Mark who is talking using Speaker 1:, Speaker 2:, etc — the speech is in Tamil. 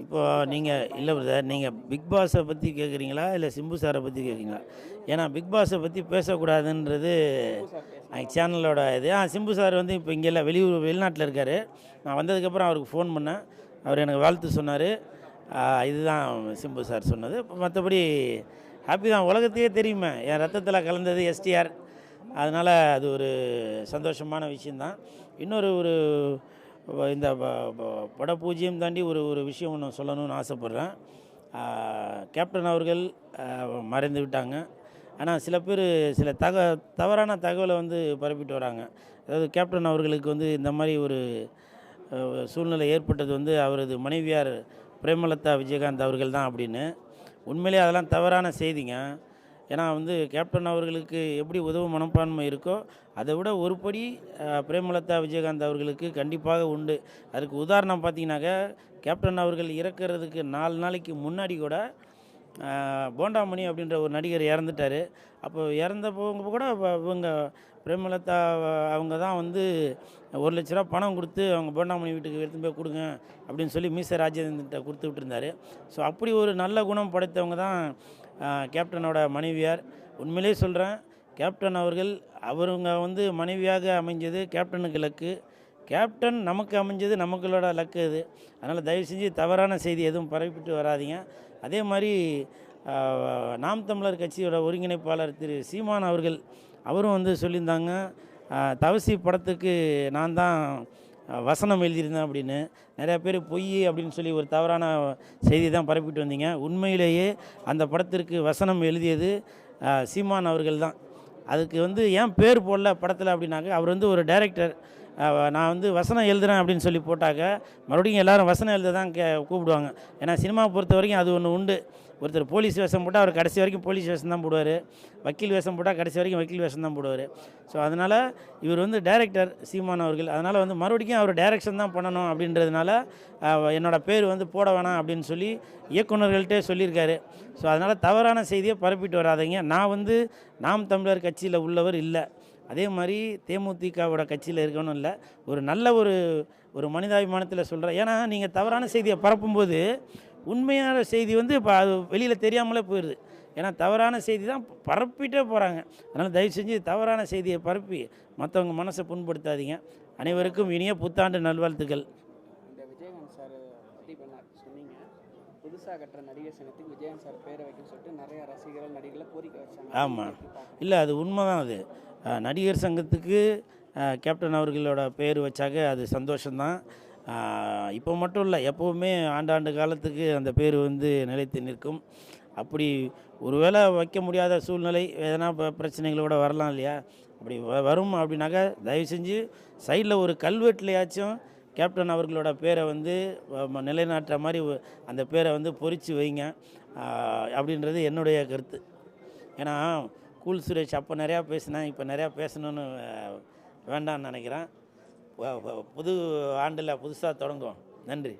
Speaker 1: இப்போ நீங்கள் இல்லை பிரதர் நீங்கள் பிக் பாஸை பற்றி கேட்குறீங்களா இல்லை சிம்பு சாரை பற்றி கேட்குறீங்களா ஏன்னா பிக் பாஸை பற்றி பேசக்கூடாதுன்றது சேனலோட இது. ஆ சிம்பு சார் வந்து இப்போ இங்கே இல்லை வெளியூர் வெளிநாட்டில் இருக்கார். நான் வந்ததுக்கப்புறம் அவருக்கு ஃபோன் பண்ணேன். அவர் எனக்கு வாழ்த்து சொன்னார். இதுதான் சிம்பு சார் சொன்னது. மற்றபடி ஹாப்பி தான். உலகத்தையே தெரியுமே. என் ரத்தத்தில் கலந்தது எஸ்டிஆர் அதனால் அது ஒரு சந்தோஷமான விஷயந்தான் இன்னொரு ஒரு இந்த ப- பட பூஜ்ஜியம் தாண்டி ஒரு ஒரு விஷயம் ஒன்று சொல்லணும்னு ஆசைப்பட்றேன். கேப்டன் அவர்கள் மறைந்து விட்டாங்க. ஆனால் சில பேர் சில தக தவறான தகவலை வந்து பரப்பிட்டு வராங்க. அதாவது கேப்டன் அவர்களுக்கு வந்து இந்த மாதிரி ஒரு சூழ்நிலை ஏற்பட்டது வந்து அவரது மனைவியார் பிரேமலதா விஜயகாந்த் அவர்கள் தான் அப்படின்னு. உண்மையிலே அதெல்லாம் தவறான செய்திங்க. ஏன்னா வந்து கேப்டன் அவர்களுக்கு எப்படி உதவும் மனப்பான்மை இருக்கோ அதை விட ஒரு படி பிரேமலதா விஜயகாந்த் அவர்களுக்கு கண்டிப்பாக உண்டு. அதுக்கு உதாரணம் பார்த்தீங்கன்னாக்கா கேப்டன் அவர்கள் இறக்கிறதுக்கு நாலு நாளைக்கு முன்னாடி கூட போண்டாமணி அப்படின்ற ஒரு நடிகர் இறந்துட்டார். அப்போ இறந்தப்பவங்க கூட இவங்க பிரேமலதா அவங்க தான் வந்து ஒரு லட்ச ரூபா பணம் கொடுத்து அவங்க போண்டாமணி வீட்டுக்கு எடுத்துன்னு போய் கொடுங்க அப்படின்னு சொல்லி மீச ராஜேந்திரன்ட்ட கொடுத்து விட்டுருந்தாரு. ஸோ அப்படி ஒரு நல்ல குணம் படைத்தவங்க தான் கேப்டனோட மனைவியார். உண்மையிலே சொல்கிறேன் கேப்டன் அவர்கள் அவருங்க வந்து மனைவியாக அமைஞ்சது கேப்டனுக்கு லக்கு. கேப்டன் நமக்கு அமைஞ்சது நமக்களோட லக்கு அது. அதனால் தயவு செஞ்சு தவறான செய்தி எதுவும் பரப்பிட்டு வராதீங்க. அதே மாதிரி நாம் தமிழர் கட்சியோட ஒருங்கிணைப்பாளர் திரு சீமான் அவர்கள் அவரும் வந்து சொல்லியிருந்தாங்க தவசி படத்துக்கு நான் தான் வசனம் எழுதியிருந்தேன் அப்படின்னு. நிறையா பேர் பொய் அப்படின்னு சொல்லி ஒரு தவறான செய்தி தான் பரப்பிட்டு வந்தீங்க. உண்மையிலேயே அந்த படத்திற்கு வசனம் எழுதியது சீமான் அவர்கள் தான். அதுக்கு வந்து ஏன் பேர் போடல படத்தில் அப்படின்னாக்க அவர் வந்து ஒரு டைரக்டர் நான் வந்து வசனம் எழுதுறேன் அப்படின்னு சொல்லி போட்டாக்க மறுபடியும் எல்லாரும் வசனம் எழுத தான் கே கூப்பிடுவாங்க. ஏன்னா சினிமா பொறுத்த வரைக்கும் அது ஒன்று உண்டு. ஒருத்தர் போலீஸ் வேஷம் போட்டால் அவர் கடைசி வரைக்கும் போலீஸ் வேஷம் தான் போடுவார். வக்கீல் வேஷம் போட்டால் கடைசி வரைக்கும் வக்கீல் வேஷம் தான் போடுவார். ஸோ அதனால் இவர் வந்து டைரக்டர் சீமான் அவர்கள். அதனால் வந்து மறுபடியும் அவர் டைரக்ஷன் தான் பண்ணணும் அப்படின்றதுனால என்னோடய என்னோட பேர் வந்து போட வேணாம் அப்படின்னு சொல்லி இயக்குநர்கள்ட்டே சொல்லியிருக்காரு. ஸோ அதனால் தவறான செய்தியை பரப்பிட்டு வராதீங்க. நான் வந்து நாம் தமிழர் கட்சியில் உள்ளவர் இல்லை. அதே மாதிரி தேமுதிகவோட கட்சியில் இருக்கணும் இல்லை ஒரு நல்ல ஒரு ஒரு மனிதாபிமானத்தில் சொல்கிறேன் ஏன்னா நீங்கள் தவறான செய்தியை பரப்பும்போது உண்மையான செய்தி வந்து இப்போ அது வெளியில் தெரியாமலே போயிடுது ஏன்னா தவறான செய்தி தான் பரப்பிட்டே போகிறாங்க அதனால் தயவு செஞ்சு தவறான செய்தியை பரப்பி மற்றவங்க மனசை புண்படுத்தாதீங்க. அனைவருக்கும் இனிய புத்தாண்டு நல்வாழ்த்துக்கள்.
Speaker 2: புதுசாக கட்டுற நடிகர் சங்கத்துக்கு விஜயகாந்த் சார் பேரை வைக்கணும்னு சொல்லிட்டு நிறைய ரசிகர்கள் நடிகர்களை கோரிக்கை வச்சாங்க.
Speaker 1: ஆமாம் இல்லை அது உண்மை தான் அது. நடிகர் சங்கத்துக்கு கேப்டன் அவர்களோட பேர் வச்சாக்க அது சந்தோஷம்தான். இப்போ மட்டும் இல்லை எப்போவுமே ஆண்டாண்டு காலத்துக்கு அந்த பேர் வந்து நிலைத்து நிற்கும். அப்படி ஒருவேளை வைக்க முடியாத சூழ்நிலை எதனா பிரச்சனைகளோட வரலாம் இல்லையா? அப்படி வ- வரும் அப்படின்னாக்கா தயவு செஞ்சு சைடில் ஒரு கல்வெட்டுலையாச்சும் கேப்டன் அவர்களோட பேரை வந்து நிலைநாட்டுற மாதிரி அந்த பேரை வந்து பொறிச்சு வைங்க. அப்படின்றது என்னுடைய கருத்து. ஏன்னா கூல் சுரேஷ் அப்போ நிறையா பேசினேன் இப்போ நிறையா பேசணும்னு வேண்டாம்னு நினைக்கிறேன். புது ஆண்டில் புதுசாக தொடங்கும் நன்றி.